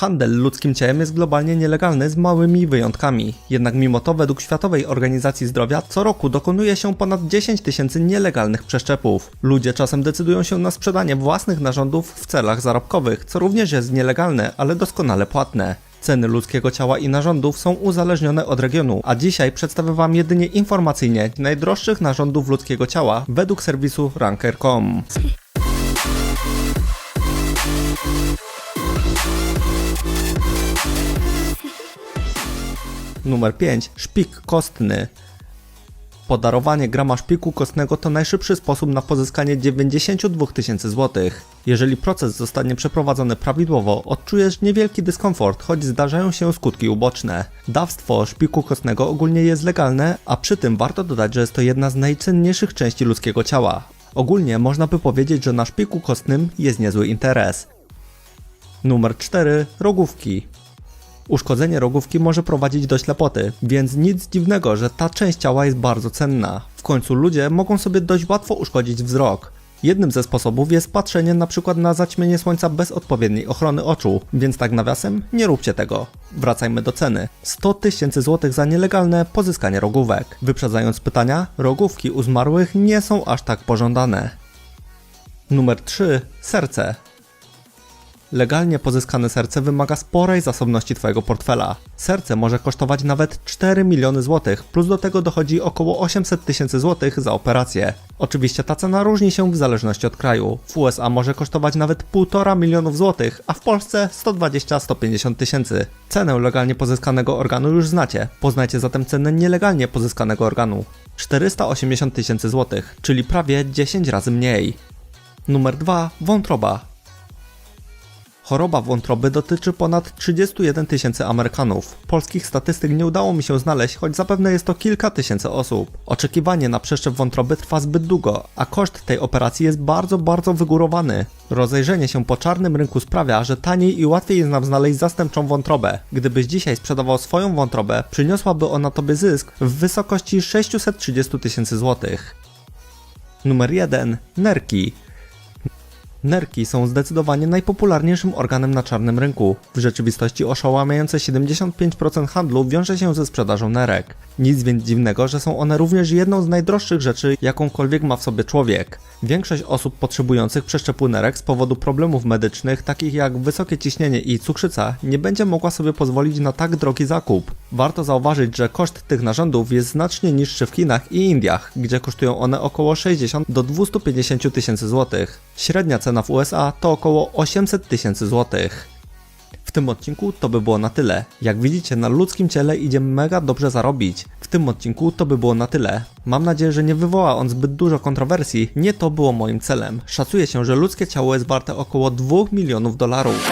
Handel ludzkim ciałem jest globalnie nielegalny z małymi wyjątkami. Jednak mimo to według Światowej Organizacji Zdrowia co roku dokonuje się ponad 10 tysięcy nielegalnych przeszczepów. Ludzie czasem decydują się na sprzedanie własnych narządów w celach zarobkowych, co również jest nielegalne, ale doskonale płatne. Ceny ludzkiego ciała i narządów są uzależnione od regionu, a dzisiaj przedstawię Wam jedynie informacyjnie najdroższych narządów ludzkiego ciała według serwisu Ranker.com. Numer 5. Szpik kostny. Podarowanie grama szpiku kostnego to najszybszy sposób na pozyskanie 92 tysięcy złotych. Jeżeli proces zostanie przeprowadzony prawidłowo, odczujesz niewielki dyskomfort, choć zdarzają się skutki uboczne. Dawstwo szpiku kostnego ogólnie jest legalne, a przy tym warto dodać, że jest to jedna z najcenniejszych części ludzkiego ciała. Ogólnie można by powiedzieć, że na szpiku kostnym jest niezły interes. Numer 4. Rogówki. Uszkodzenie rogówki może prowadzić do ślepoty, więc nic dziwnego, że ta część ciała jest bardzo cenna. W końcu ludzie mogą sobie dość łatwo uszkodzić wzrok. Jednym ze sposobów jest patrzenie na przykład na zaćmienie słońca bez odpowiedniej ochrony oczu, więc tak nawiasem, nie róbcie tego. Wracajmy do ceny. 100 tysięcy złotych za nielegalne pozyskanie rogówek. Wyprzedzając pytania, rogówki u zmarłych nie są aż tak pożądane. Numer 3. Serce. Legalnie pozyskane serce wymaga sporej zasobności Twojego portfela. Serce może kosztować nawet 4 miliony złotych, plus do tego dochodzi około 800 tysięcy złotych za operację. Oczywiście ta cena różni się w zależności od kraju. W USA może kosztować nawet 1,5 milionów złotych, a w Polsce 120-150 tysięcy. Cenę legalnie pozyskanego organu już znacie. Poznajcie zatem cenę nielegalnie pozyskanego organu. 480 tysięcy złotych, czyli prawie 10 razy mniej. Numer 2. Wątroba. Choroba wątroby dotyczy ponad 31 tysięcy Amerykanów. Polskich statystyk nie udało mi się znaleźć, choć zapewne jest to kilka tysięcy osób. Oczekiwanie na przeszczep wątroby trwa zbyt długo, a koszt tej operacji jest bardzo, bardzo wygórowany. Rozejrzenie się po czarnym rynku sprawia, że taniej i łatwiej jest nam znaleźć zastępczą wątrobę. Gdybyś dzisiaj sprzedawał swoją wątrobę, przyniosłaby ona tobie zysk w wysokości 630 tysięcy złotych. Numer 1. Nerki. Nerki są zdecydowanie najpopularniejszym organem na czarnym rynku. W rzeczywistości oszałamiające 75% handlu wiąże się ze sprzedażą nerek. Nic więc dziwnego, że są one również jedną z najdroższych rzeczy, jakąkolwiek ma w sobie człowiek. Większość osób potrzebujących przeszczepu nerek z powodu problemów medycznych, takich jak wysokie ciśnienie i cukrzyca, nie będzie mogła sobie pozwolić na tak drogi zakup. Warto zauważyć, że koszt tych narządów jest znacznie niższy w Chinach i Indiach, gdzie kosztują one około 60 do 250 tysięcy złotych. Średnia cena w USA to około 800 tysięcy złotych. W tym odcinku to by było na tyle. Jak widzicie, na ludzkim ciele idzie mega dobrze zarobić. W tym odcinku to by było na tyle. Mam nadzieję, że nie wywoła on zbyt dużo kontrowersji. Nie to było moim celem. Szacuje się, że ludzkie ciało jest warte około 2 milionów dolarów.